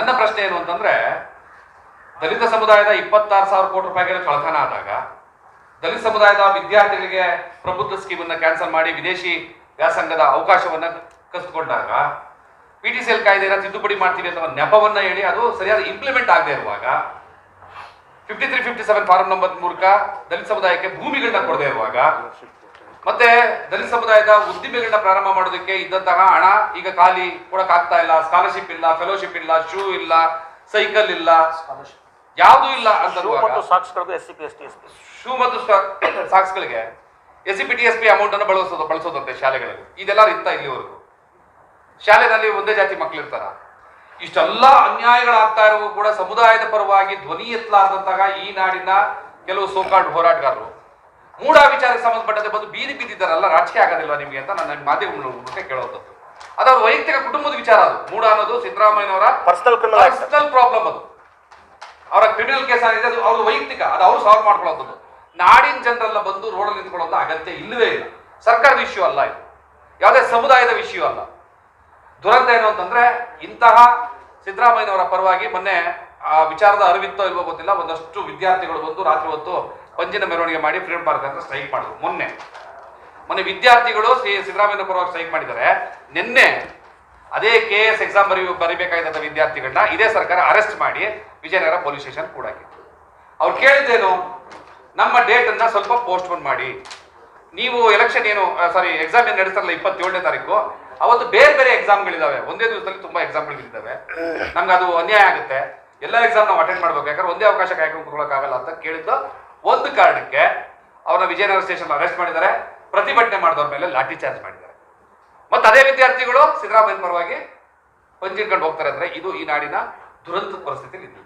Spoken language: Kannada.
ನನ್ನ ಪ್ರಶ್ನೆ ಏನು ಅಂತಂದ್ರೆ, ದಲಿತ ಸಮುದಾಯದ ಇಪ್ಪತ್ತಾರು ಸಾವಿರ ಕೋಟಿ ರೂಪಾಯಿಗಳ ಕಳತನ ಆದಾಗ, ದಲಿತ ಸಮುದಾಯದ ವಿದ್ಯಾರ್ಥಿಗಳಿಗೆ ಪ್ರಬುದ್ಧ ಸ್ಕೀಮ್ ಅನ್ನ ಕ್ಯಾನ್ಸಲ್ ಮಾಡಿ ವಿದೇಶಿ ವ್ಯಾಸಂಗದ ಅವಕಾಶವನ್ನ ಕಸಿದುಕೊಂಡಾಗ ಪಿ ಟಿ ಸಿ ಎಲ್ ಕಾಯ್ದೆನ ತಿದ್ದುಪಡಿ ಮಾಡ್ತೀವಿ ಅಂತ ಒಂದು ನೆಪವನ್ನ ಹೇಳಿ ಅದು ಸರಿಯಾದ ಇಂಪ್ಲಿಮೆಂಟ್ ಆಗದೆ ಇರುವಾಗ fifty three fifty seven form number ಮೂಲಕ ದಲಿತ ಸಮುದಾಯಕ್ಕೆ ಭೂಮಿಗಳನ್ನ ಕೊಡದೆ ಇರುವಾಗ ಮತ್ತೆ ದಲಿತ ಸಮುದಾಯದ ಉದ್ದಿಮೆಗಳನ್ನ ಪ್ರಾರಂಭ ಮಾಡೋದಕ್ಕೆ ಇದ್ದಂತಹ ಹಣ ಈಗ ಖಾಲಿ ಕೊಡಕ್ ಆಗ್ತಾ ಇಲ್ಲ. ಸ್ಕಾಲರ್ಶಿಪ್ ಇಲ್ಲ ಫೆಲೋಶಿಪ್ ಇಲ್ಲ ಶೂ ಇಲ್ಲ ಸೈಕಲ್ ಇಲ್ಲ. ಯಾವುದು ಇಲ್ಲ ಅಂತ ಶೂ ಮತ್ತು ಸಾಕ್ಸ್ಗಳಿಗೆ S C P S T S P amount ಅನ್ನು ಬಳಸೋದು ಬಳಸೋದಂತೆ ಶಾಲೆಗಳಲ್ಲಿ. ಇದೆಲ್ಲ ಇತ್ತ ಇಲ್ಲಿವರೆಗೂ. ಶಾಲೆಯಲ್ಲಿ ಒಂದೇ ಜಾತಿ ಮಕ್ಕಳು ಇರ್ತಾರ. ಇಷ್ಟೆಲ್ಲ ಅನ್ಯಾಯಗಳಾಗ್ತಾ ಇರುವ ಕೂಡ ಸಮುದಾಯದ ಪರವಾಗಿ ಧ್ವನಿ ಎತ್ತಲಾರ್ದಂತಹ ಈ ನಾಡಿನ ಕೆಲವು ಸೋಕಾಡ್ ಹೋರಾಟಗಾರರು. ಮೂಢ ವಿಚಾರಕ್ಕೆ ಸಂಬಂಧಪಟ್ಟಂತೆ ಬಂದು ಬೀದಿ ಬಿದ್ದಿದ್ದಾರಲ್ಲ ರಾಜಕೀಯ ಆಗೋದಿಲ್ಲ ನಿಮಗೆ ಅಂತ ನಾನು ಮಾಧ್ಯಮಗಳ ಮೂಲಕ ಕೇಳುವಂಥದ್ದು ಅದು ಅವ್ರ ವೈಯಕ್ತಿಕ ಕುಟುಂಬದ ವಿಚಾರ ಅದು. ಮೂಢ ಅನ್ನೋದು ಸಿದ್ದರಾಮಯ್ಯನವರ ಪರ್ಸನಲ್ ಪರ್ಸನಲ್ ಪ್ರಾಬ್ಲಮ್ ಅದು. ಅವರ ಕ್ರಿಮಿನಲ್ ಕೇಸ್ ಆಗಿದೆ ಅದು ಅವ್ರ ವೈಯಕ್ತಿಕ. ಅದು ಅವ್ರು ಸಾಲ್ವ್ ಮಾಡ್ಕೊಳ್ಳೋದು ನಾಡಿನ ಜನರೆಲ್ಲ ಬಂದು ರೋಡಲ್ಲಿ ನಿಂತ್ಕೊಳ್ಳೋದು ಅಗತ್ಯ ಇಲ್ಲವೇ ಇಲ್ಲ. ಸರ್ಕಾರದ ಇಶ್ಯೂ ಅಲ್ಲ ಇದು. ಯಾವುದೇ ಸಮುದಾಯದ ವಿಷಯ ಅಲ್ಲ. ದುರಂತ ಏನು ಅಂತಂದ್ರೆ ಇಂತಹ ಸಿದ್ದರಾಮಯ್ಯನವರ ಪರವಾಗಿ ಮೊನ್ನೆ ಆ ವಿಚಾರದ ಅರಿವಿತ್ತೋ ಇಲ್ವೋ ಗೊತ್ತಿಲ್ಲ. ಒಂದಷ್ಟು ವಿದ್ಯಾರ್ಥಿಗಳು ಬಂದು ರಾತ್ರಿ ಹೊತ್ತು ಪಂಜಿನ ಮೆರವಣಿಗೆ ಮಾಡಿ ಫ್ರೀಡಮ್ ಪಾರ್ಕ್ ಅಂತ ಸ್ಟ್ರೈಕ್ ಮಾಡಿದ್ರು ಮೊನ್ನೆ. ಮೊನ್ನೆ ವಿದ್ಯಾರ್ಥಿಗಳು ಶ್ರೀ ಸಿದ್ದರಾಮಯ್ಯ ಪರವಾಗಿ ಸ್ಟ್ರೈಕ್ ಮಾಡಿದ್ದಾರೆ. ನಿನ್ನೆ ಅದೇ ಕೆ ಎಸ್ ಎಕ್ಸಾಮ್ ಬರಿ ಬರಿಬೇಕಾದಂಥ ವಿದ್ಯಾರ್ಥಿಗಳನ್ನ ಇದೇ ಸರ್ಕಾರ ಅರೆಸ್ಟ್ ಮಾಡಿ ವಿಜಯನಗರ ಪೊಲೀಸ್ ಸ್ಟೇಷನ್ ಕೂಡ ಅವ್ರು ಕೇಳಿದ್ದೇನು? ನಮ್ಮ ಡೇಟ್ ಅನ್ನ ಸ್ವಲ್ಪ ಪೋಸ್ಟ್ಪೋನ್ ಮಾಡಿ. ನೀವು ಎಲೆಕ್ಷನ್ ಏನು ಸಾರಿ ಎಕ್ಸಾಮ್ ಏನು ನಡೆಸ್ತಾರಲ್ಲ ಇಪ್ಪತ್ತೇಳನೇ ತಾರೀಕು ಅವತ್ತು ಬೇರೆ ಬೇರೆ ಎಕ್ಸಾಮ್ಗಳಿದ್ದಾವೆ ಒಂದೇ ದಿವಸದಲ್ಲಿ ತುಂಬಾ ಎಕ್ಸಾಮ್ಗಳಿದ್ದಾವೆ ನಮ್ಗೆ ಅದು ಅನ್ಯಾಯ ಆಗುತ್ತೆ. ಎಲ್ಲ ಎಕ್ಸಾಮ್ ನಾವು ಅಟೆಂಡ್ ಮಾಡ್ಬೇಕು. ಯಾಕಂದ್ರೆ ಒಂದೇ ಅವಕಾಶ ಕಾಯ್ಕೊಂಡು ಕೊಡೋಕ್ಕಾಗಲ್ಲ ಅಂತ ಕೇಳಿದ್ದು ಒಂದು ಕಾರಣಕ್ಕೆ ಅವರ ವಿಜಯನಗರ ಸ್ಟೇಷನ್ ಅರೆಸ್ಟ್ ಮಾಡಿದ್ದಾರೆ. ಪ್ರತಿಭಟನೆ ಮಾಡಿದವ್ರ ಮೇಲೆ ಲಾಠಿ ಚಾರ್ಜ್ ಮಾಡಿದ್ದಾರೆ. ಮತ್ತೆ ಅದೇ ವಿದ್ಯಾರ್ಥಿಗಳು ಸಿದ್ದರಾಮಯ್ಯ ಪರವಾಗಿ ಪಂಜಿಡ್ಕೊಂಡು ಹೋಗ್ತಾರೆ ಅಂದ್ರೆ ಇದು ಈ ನಾಡಿನ ದುರಂತ ಪರಿಸ್ಥಿತಿ ಇದ್ದು